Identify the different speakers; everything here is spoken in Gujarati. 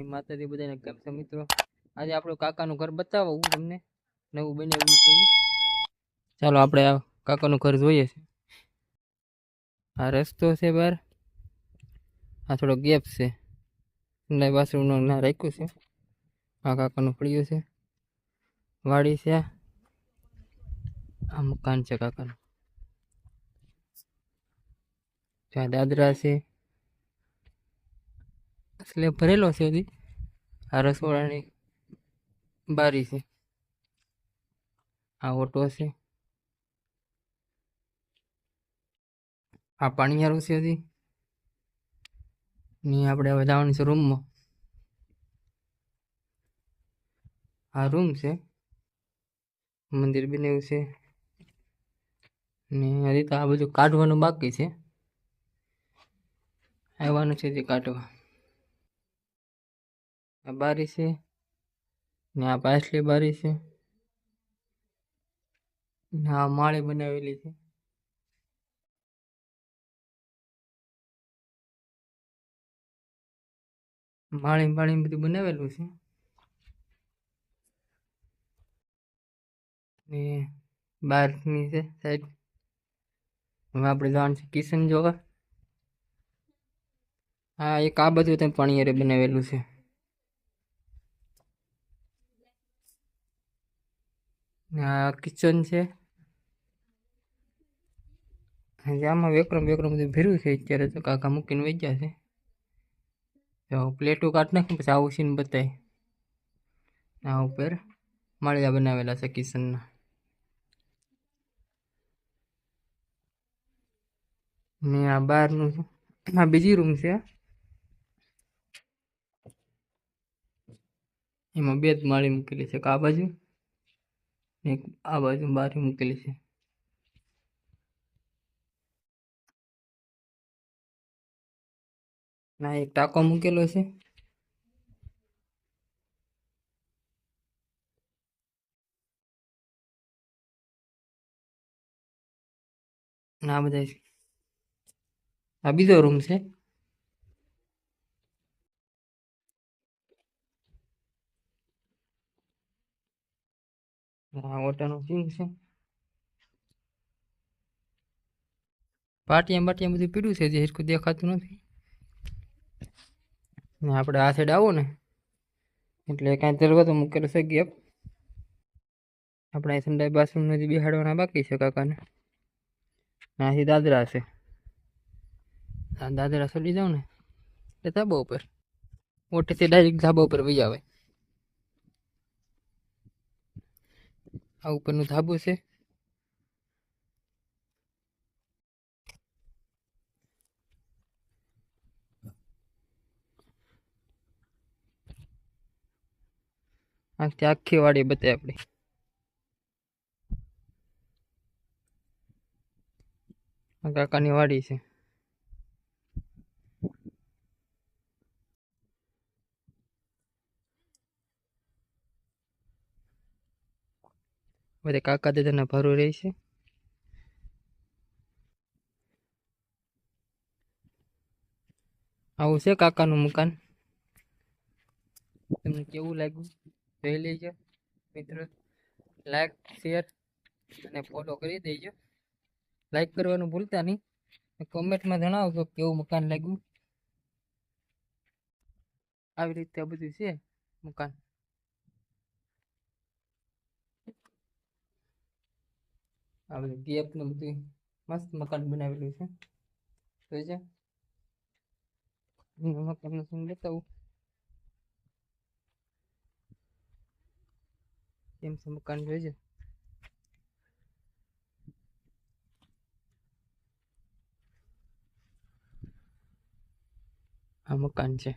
Speaker 1: જય માતાજી બધાને કેમ છે મિત્રો? આજે આપણું કાકાનું ઘર બતાવો હું તમને. નવું બનાવ્યું છે ચાલો આપણે આ કાકાનું ઘર જોઈએ છે. આ રસ્તો છે બહાર. આ થોડો ગેપ છે. સંડાઈ બાથરૂમનું ના રાખ્યું છે. આ કાકાનું પડ્યું છે. વાડી છે. આ મકાન છે કાકાનું. ત્યાં દાદરા છે. સ્લેબ ભરેલો છે હજી. આ રસોડાની બારી છે. આ ઓટો છે. આ પાણીયારું છે હજી. ને આપણે હવે જવાનું છે રૂમમાં. આ રૂમ છે. મંદિર બનાવ્યું છે. ને હજી તો આ બધું કાઢવાનું બાકી છે. આવવાનું છે જે કાઢવા. બારી છે ને આ પાછલી બારી છે ને આ માળી બનાવેલી છે માળી માળી બધું બનાવેલું છે ને બહારની છે સાઈડ હવે આપણે જવાનું છે કિચન જોવા હા એક આ બધું ત્યાં પાણી અરે બનાવેલું છે આ કિચન છે. આમાં વેકરમ વેકરમ બધું ભેરવું છે. અત્યારે તો કાકા મૂકીને વહી ગયા છે. તો પ્લેટો કાઢ નાખી પછી આવું સીન બતાય. આ ઉપર માળિયા બનાવેલા છે કિચનના. ને આ બહારનું આ બીજી રૂમ છે. એમાં બે જ માળી મૂકેલી છે. આ બાજુ? ને એક આ બાજુ બારી મૂકેલી છે ના એક ટાંકો મૂકેલો છે ના બધા આ બીજો રૂમ છે ઓટાનું સીન છે પાટિયા બાટિયા બધું પીડ્યું છે જે હિરકું દેખાતું નથી ને આપણે આ સાઈડ આવો ને એટલે કાંઈ દરવાજો મૂકેલો છે ગેપ આપણે અહીં સંડાઈ બાથરૂમ હજી બેહાડવાના બાકી છે કાકાને ને અહીંથી દાદરા છે આ દાદરા ચડી જાઉં ને એટલે ધાબા ઉપર ઓટેથી ડાયરેક્ટ ધાબા ઉપર વહી આવે આ ઉપરનું ધાબુ છે. આખી આખી વાડી બતાવી આપણી. કાકાની વાડી છે. બધે કાકા દાદાના ભરું રહે છે. આવું છે કાકાનું મકાન? તમને કેવું લાગ્યું? જોઈ લેજો, મિત્રો. લાઈક શેર અને ફોલો કરી દેજો. લાઈક કરવાનું ભૂલતા નહીં. કોમેન્ટમાં જણાવજો કેવું મકાન લાગ્યું. આવી રીતે બધું છે મકાન. આ બધું ગેપ ને બધું મસ્ત મકાન બનાવેલું છે. જોઈ છે મકાનનું શું બતાવું. કેમ છે મકાન, જોઈ છે આ મકાન છે.